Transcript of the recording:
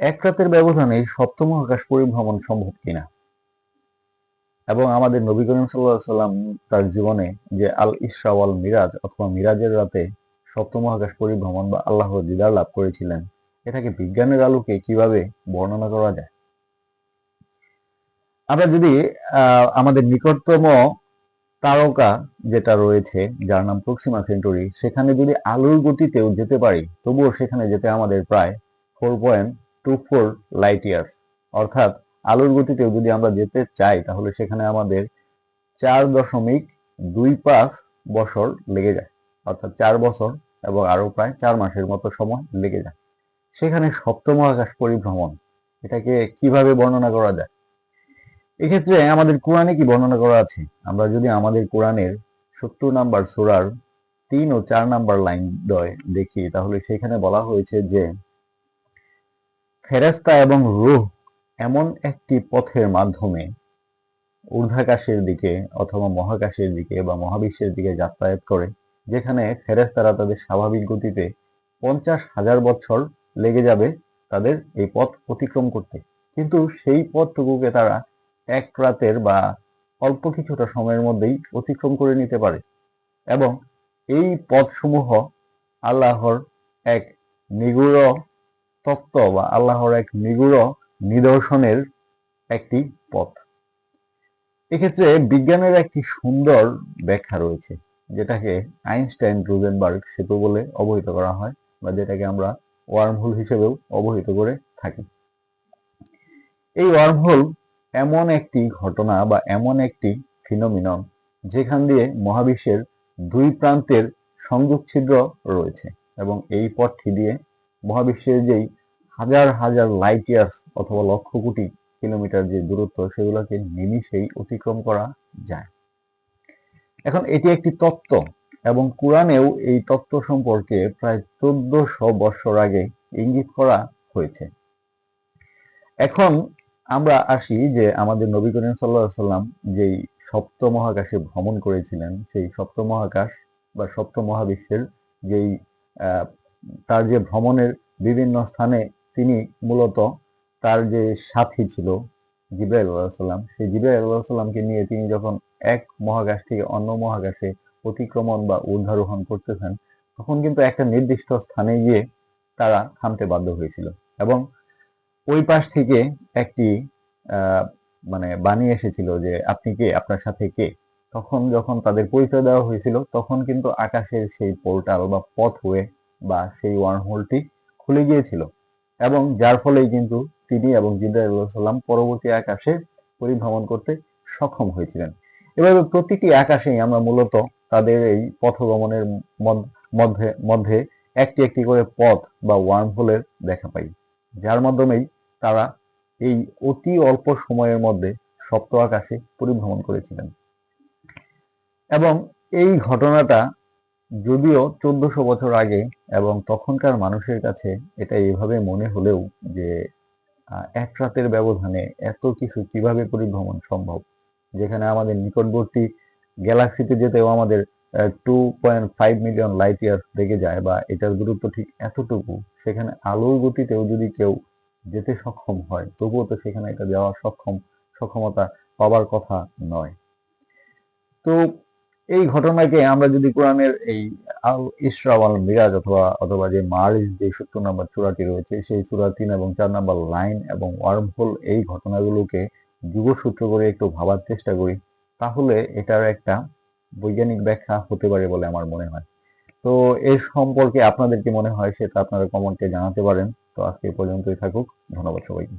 এক রাতের ব্যবধানে সপ্তম আকাশ পরিভ্রমণ সম্ভব কিনা? এবং আমাদের নবী করিম সাল্লাহ সাল্লাম তার জীবনে যে আল ইসরা ওয়াল মিরাজ অথবা মিরাজের রাতে সপ্তম আকাশ পরিভ্রমণ বা আল্লাহর দিদার লাভ করেছিলেন, এটাকে বিজ্ঞানের আলোকে কীভাবে বর্ণনা করা যায়? আমরা যদি আমাদের নিকটতম তারকা যেটা রয়েছে, যার নাম প্রক্সিমা সেন্টুরি, সেখানে যদি আলোর গতিতেও যেতে পারি, তবুও সেখানে যেতে আমাদের প্রায় four point two four light years অর্থাৎ আলোর গতিতেও যদি আমরা যেতে চাই, তাহলে সেখানে আমাদের চার দশমিক দুই পাঁচ বছর লেগে যায়। অর্থাৎ চার বছর এবং আরও প্রায় চার মাসের মতো সময় লেগে যায়। সেখানে সপ্তম আকাশ পরিভ্রমণ, এটাকে কীভাবে বর্ণনা করা যায়? এক্ষেত্রে আমাদের কোরআনে কি বর্ণনা করা আছে? আমরা যদি আমাদের কোরআনের সত্তর নাম্বার সুরার তিন ও চার নাম্বার লাইন দয়, দেখি, তাহলে সেখানে বলা হয়েছে যে ফেরেস্তা এবং রুহ এমন একটি পথের মাধ্যমে ঊর্ধ্বাকাশের দিকে অথবা মহাকাশের দিকে বা মহাবিশ্বের দিকে যাতায়াত করে, যেখানে ফেরেস্তারা তাদের স্বাভাবিক গতিতে পঞ্চাশ হাজার বছর লেগে যাবে তাদের এই পথ অতিক্রম করতে। কিন্তু সেই পথটুকুকে তারা এক রাতের বা অল্প কিছুটা সময়ের মধ্যেই অতিক্রম করে নিতে পারে এবং এই পথসমূহ আল্লাহর এক নিগুড় তত্ত্ব বা আল্লাহর এক নিগুড় নিদর্শনের একটি পথ। এক্ষেত্রে বিজ্ঞানের একটি সুন্দর ব্যাখ্যা রয়েছে, যেটাকে আইনস্টাইন, রুজেনবার্গ সেতু বলে অবহিত করা হয় বা যেটাকে আমরা ওয়ার্মহোল হিসেবেও অবহিত করে থাকি। এই ওয়ার্মহোল এমন একটি ঘটনা বা এমন একটি ফিনোমিনন যেখান দিয়ে মহাবিশ্বের দুই প্রান্তের সংযোগ ছিদ্র রয়েছে এবং এই পথটি দিয়ে মহাবিশ্বের যেই হাজার হাজার লাইট ইয়ার্স অথবা লক্ষ কোটি কিলোমিটার যে দূরত্ব সেগুলোকে নিমিষেই অতিক্রম করা যায়। এখন এটি একটি তত্ত্ব এবং কোরআনেও এই তত্ত্ব সম্পর্কে প্রায় চোদ্দশো বৎসর আগে ইঙ্গিত করা হয়েছে। এখন আমরা আসি যে আমাদের নবী করিম সাল্লাহ সাল্লাম যেই সপ্ত মহাকাশে ভ্রমণ করেছিলেন, সেই সপ্ত মহাকাশ বা সপ্ত মহাবিশ্বের যেই তার যে ভ্রমণের বিভিন্ন স্থানে তিনি মূলত তার যে সাথী ছিল জিব্রাইল আলাহিসাল্লাম সেই জিব্রাইল আলাহিসাল্লামকে নিয়ে তিনি যখন এক মহাকাশ থেকে অন্য মহাকাশে অতিক্রমণ বা ঊর্ধ্বারোহণ করতেছেন, তখন কিন্তু একটা নির্দিষ্ট স্থানে গিয়ে তারা থামতে বাধ্য হয়েছিল এবং ওই পাশ থেকে একটি মানে বাণী এসেছিল যে আপনি কে? আপনার সাথে কে? তখন যখন তাদের পরিচয় দেওয়া হয়েছিল, তখন কিন্তু আকাশের সেই পোর্টাল বা পথওয়ে বা সেই ওয়ার্মহোলটি খুলে গিয়েছিল। এবং যার ফলেই কিন্তু তিনি এবং সাল্লাম পরবর্তী আকাশে পরিভ্রমণ করতে সক্ষম হয়েছিলেন। এভাবে প্রতিটি আকাশেই আমরা মূলত তাদের এই পথগমনের মধ্য- মধ্যে একটি একটি করে পথ বা ওয়ার্মহোলের দেখা পাই, যার মাধ্যমেই তারা এই অতি অল্প সময়ের মধ্যে সপ্ত আকাশে পরিভ্রমণ করেছিলেন। এবং এই ঘটনাটা যদিও চোদ্দশো বছর আগে এবং তখনকার মানুষের কাছে এটা এভাবে মনে হলেও যে এক রাতের ব্যবধানে এত কিছু কীভাবে পরিভ্রমণ সম্ভব? যেখানে আমাদের নিকটবর্তী গ্যালাক্সিতে যেতেও আমাদের two point five million light years লেগে যায় বা এটার দূরত্ব ঠিক এতটুকু, সেখানে আলোর গতিতেও যদি কেউ যেতে সক্ষম হয়, তবুও তো সেখানে এটা যাওয়ার সক্ষম, সক্ষমতা পাওয়ার কথা নয়। তো এই ঘটনাকে আমরা যদি কোরআনের এই আল ইসরা আল মিরাজ অথবা অথবা যে মার্জ, যে সত্তর নম্বর চূড়াটি রয়েছে, সেই চূড়া তিন এবং চার নম্বর লাইন এবং ওয়ার্মহোল এই ঘটনাগুলোকে যুগসূত্র করে একটু ভাবার চেষ্টা করি, তাহলে এটার একটা বৈজ্ঞানিক ব্যাখ্যা হতে পারে বলে আমার মনে হয়। তো এর সম্পর্কে আপনাদের কি মনে হয় সেটা আপনারা কমেন্টে জানাতে পারেন। তো আজকে পর্যন্তই থাকুক। ধন্যবাদ সবাইকে।